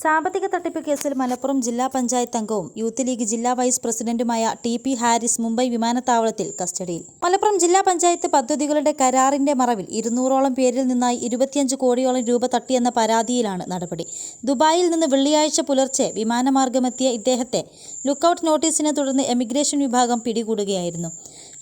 സാമ്പത്തിക തട്ടിപ്പ് കേസിൽ മലപ്പുറം ജില്ലാ പഞ്ചായത്ത് അംഗവും യൂത്ത് ലീഗ് ജില്ലാ വൈസ് പ്രസിഡന്റുമായ ടി പി ഹാരിസ് മുംബൈ വിമാനത്താവളത്തിൽ കസ്റ്റഡിയിൽ. മലപ്പുറം ജില്ലാ പഞ്ചായത്ത് പദ്ധതികളുടെ കരാറിന്റെ മറവിൽ ഇരുന്നൂറോളം പേരിൽ നിന്നായി ഇരുപത്തിയഞ്ച് കോടിയോളം രൂപ തട്ടിയെന്ന പരാതിയിലാണ് നടപടി. ദുബായിൽ നിന്ന് വെള്ളിയാഴ്ച പുലർച്ചെ വിമാനമാർഗമെത്തിയ ഇദ്ദേഹത്തെ ലുക്കൌട്ട് നോട്ടീസിനെ തുടർന്ന് എമിഗ്രേഷൻ വിഭാഗം പിടികൂടുകയായിരുന്നു.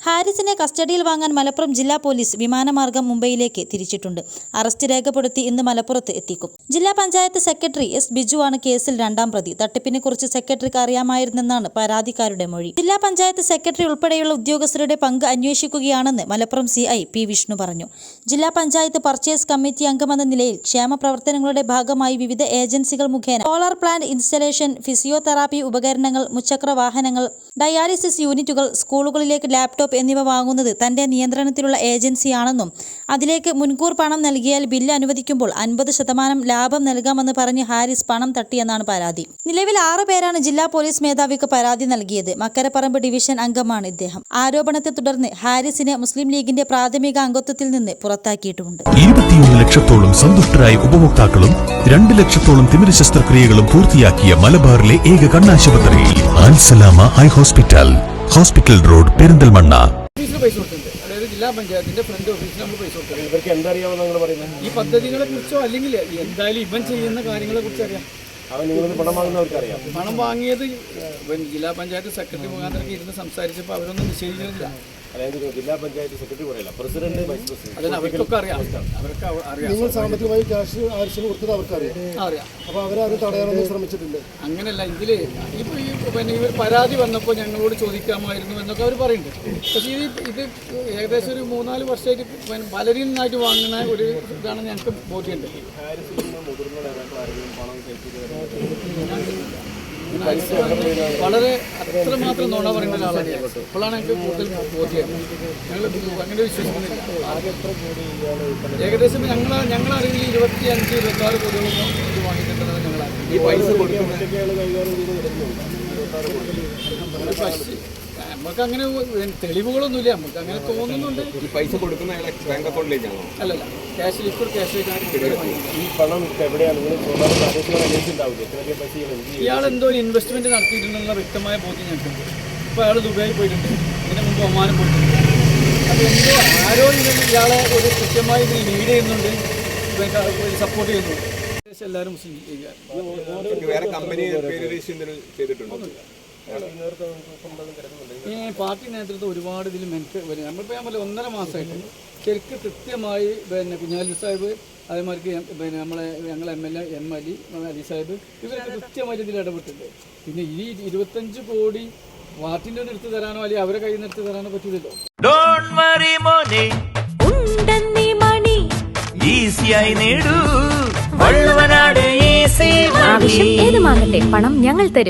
ഹാരിസിനെ കസ്റ്റഡിയിൽ വാങ്ങാൻ മലപ്പുറം ജില്ലാ പോലീസ് വിമാനമാർഗം മുംബൈയിലേക്ക് തിരിച്ചിട്ടുണ്ട്. അറസ്റ്റ് രേഖപ്പെടുത്തി ഇന്ന് മലപ്പുറത്ത് എത്തിക്കും. ജില്ലാ പഞ്ചായത്ത് സെക്രട്ടറി എസ് ബിജു ആണ് കേസിൽ രണ്ടാം പ്രതി. തട്ടിപ്പിനെ കുറിച്ച് സെക്രട്ടറിക്ക് അറിയാമായിരുന്നെന്നാണ് പരാതിക്കാരുടെ മൊഴി. ജില്ലാ പഞ്ചായത്ത് സെക്രട്ടറി ഉൾപ്പെടെയുള്ള ഉദ്യോഗസ്ഥരുടെ പങ്ക് അന്വേഷിക്കുകയാണെന്ന് Malappuram C I P Vishnu പറഞ്ഞു. ജില്ലാ പഞ്ചായത്ത് പർച്ചേസ് കമ്മിറ്റി അംഗമെന്ന നിലയിൽ ക്ഷേമ പ്രവർത്തനങ്ങളുടെ ഭാഗമായി വിവിധ ഏജൻസികൾ മുഖേന സോളാർ പ്ലാന്റ് ഇൻസ്റ്റലേഷൻ ഫിസിയോതെറാപ്പി ഉപകരണങ്ങൾ മുച്ചക്ര വാഹനങ്ങൾ ഡയാലിസിസ് യൂണിറ്റുകൾ സ്കൂളുകളിലേക്ക് ലാപ്ടോപ്പ് എന്നിവ വാങ്ങുന്നത് തന്റെ നിയന്ത്രണത്തിലുള്ള ഏജൻസിയാണെന്നും അതിലേക്ക് മുൻകൂർ പണം നൽകിയാൽ ബില്ല് അനുവദിക്കുമ്പോൾ അൻപത് ശതമാനം ലാഭം നൽകാമെന്ന് പറഞ്ഞ് ഹാരിസ് പണം തട്ടിയെന്നാണ് പരാതി. നിലവിൽ ആറ് പേരാണ് ജില്ലാ പോലീസ് മേധാവിക്ക് പരാതി നൽകിയത്. മക്കരപ്പറമ്പ് ഡിവിഷൻ അംഗമാണ് ഇദ്ദേഹം. ആരോപണത്തെ തുടർന്ന് ഹാരിസിനെ മുസ്ലിം ലീഗിന്റെ പ്രാഥമിക അംഗത്വത്തിൽ നിന്ന് പുറത്താക്കിയിട്ടുണ്ട് ഇരുപത്തിയൊന്ന് ലക്ഷത്തോളം സന്തുഷ്ടരായ ഉപഭോക്താക്കളും രണ്ട് ലക്ഷത്തോളം തിമിര ശസ്ത്രക്രിയകളും പൂർത്തിയാക്കിയ മലബാറിലെ ഏക കണ്ണാശുപത്രി Ansalama eye hospital. Hospital road Perinthalmanna. പൈസ കൊടുത്തിട്ടുണ്ട്. അതായത് ജില്ലാ പഞ്ചായത്തിന്റെ ഫ്രണ്ട് ഓഫീസിൽ നമ്മൾ പൈസ കൊടുക്കുന്നത് ഇവർക്ക് എന്തറിയാമെന്ന് നിങ്ങൾ പറയുന്നത്? ഈ പദ്ധതികളെ കുറിച്ചോ അല്ലെങ്കിൽ എന്തായാലും ഇവൻ ചെയ്യുന്ന കാര്യങ്ങളെ കുറിച്ച് അറിയാം. അവൻ നിങ്ങളിൽ പണം വാങ്ങുന്നവർക്ക് അറിയാം പണം വാങ്ങിയത് ജില്ലാ പഞ്ചായത്ത് സെക്രട്ടറി മുഖാന്തരം ഇരുന്ന് സംസാരിച്ചപ്പോൾ അവരൊന്നും നിഷേധിക്കുന്നില്ല അതായത് ജില്ലാ പഞ്ചായത്ത് സെക്രട്ടറി പറയില്ല പ്രസിഡന്റ് വൈസ് പ്രസിഡന്റ് നിങ്ങൾ സാമ്പത്തികമായി ക്യാഷ് ആവശ്യം കൊടുത്തത് അവർക്കറിയാം. അറിയാം. അപ്പോൾ അവരത് തടയാനൊന്നും ശ്രമിച്ചിട്ടില്ല. അങ്ങനെയല്ല ഇതിൽ ഇപ്പൊ ഈ പിന്നെ ഇവർ പരാതി വന്നപ്പോൾ ഞങ്ങളോട് ചോദിക്കാമായിരുന്നു എന്നൊക്കെ അവർ പറയുന്നുണ്ട്. പക്ഷേ ഇത് ഇത് ഏകദേശം ഒരു മൂന്നാൽ വർഷമായിട്ട് വളരെ പലരിൽ നിന്നായിട്ട് വാങ്ങുന്ന ഒരു ഇതാണ് ഞങ്ങൾക്ക് ബോധ്യമുണ്ട്. വളരെ അത്രമാത്രം നുണ പറയുന്ന ഒരാളാണ് അപ്പോഴാണ് ഇപ്പോഴാണ് ഞങ്ങൾക്ക് കൂടുതൽ ബോധ്യം. ഞങ്ങൾ അങ്ങനെ വിശ്വസിക്കുന്നില്ല. ഏകദേശം ഞങ്ങൾ ഞങ്ങൾ അറിവിൽ ഇരുപത്തി അഞ്ച് ഇരുപത്തി ആറ് കോടികളൊന്നും ഇത് വാങ്ങിക്കേണ്ടത് ഞങ്ങളാണ്. ഈ പൈസ കൊടുക്കുമ്പോഴത്തേക്കാണ് നമുക്ക് അങ്ങനെ തെളിവുകളൊന്നുമില്ല. നമുക്ക് അങ്ങനെ തോന്നുന്നുണ്ട്. ഈ പൈസ കൊടുക്കുന്ന അയാളെ ബാങ്ക് അക്കൗണ്ടിലേക്കാണോ? അല്ലല്ല. ക്യാഷ് ലിക്വിഡ് ക്യാഷ് ഈ പണം എവിടെയാണ്? ഇയാൾ എന്ത് ചെയ്യും ഇയാൾ എന്തോ ഒരു ഇൻവെസ്റ്റ്മെന്റ് നടത്തിയിട്ടുണ്ടെന്നുള്ള വ്യക്തമായ ബോധ്യം ഞങ്ങൾക്ക് ഇപ്പൊ അയാൾ ദുബായി പോയിട്ടുണ്ട്. ഇതിന് മുമ്പ് ഒമാനം പോയിട്ടുണ്ട് അപ്പൊ എന്തോ ആരോ ഇതിൽ ഇയാളെ ഒരു കൃത്യമായി ഇതിൽ ലീഡ് ചെയ്യുന്നുണ്ട്. സപ്പോർട്ട് ചെയ്യുന്നുണ്ട്. ഏകദേശം എല്ലാവരും മുസ്ലിം ചെയ്യുക വേറെ കമ്പനി ചെയ്തിട്ടുണ്ടോ? ഈ പാർട്ടി നേതൃത്വം ഒരുപാട് ഇതിൽ മെനക്ക് നമ്മളിപ്പോൾ ഞാൻ പറഞ്ഞ ഒന്നര മാസമായിട്ട്. ശരിക്ക് കൃത്യമായി പിന്നെ കുഞ്ഞാലി സാഹിബ് അതേമാതിരി പിന്നെ നമ്മളെ ഞങ്ങളെ M L A M Ali Ali Sahib ഇവരൊക്കെ കൃത്യമായിട്ട് ഇതിൽ ഇടപെട്ടിട്ടുണ്ട്. പിന്നെ ഈ ഇരുപത്തഞ്ച് കോടി പാർട്ടിന്റെ ഒന്ന് എടുത്ത് തരാനോ അല്ലെങ്കിൽ അവരെ കയ്യിൽ നിന്ന് എടുത്ത് തരാനോ പറ്റില്ലല്ലോ ഡോണ്ട് മാങ്ങട്ടെ മോനെ. ഉണ്ടെന്നീ മണി. ഈസിയായി നേടൂ. വള്ളുവനാട് ഈസി ആവശ്യം ഏതുമാകട്ടെ പണം ഞങ്ങൾ തരും.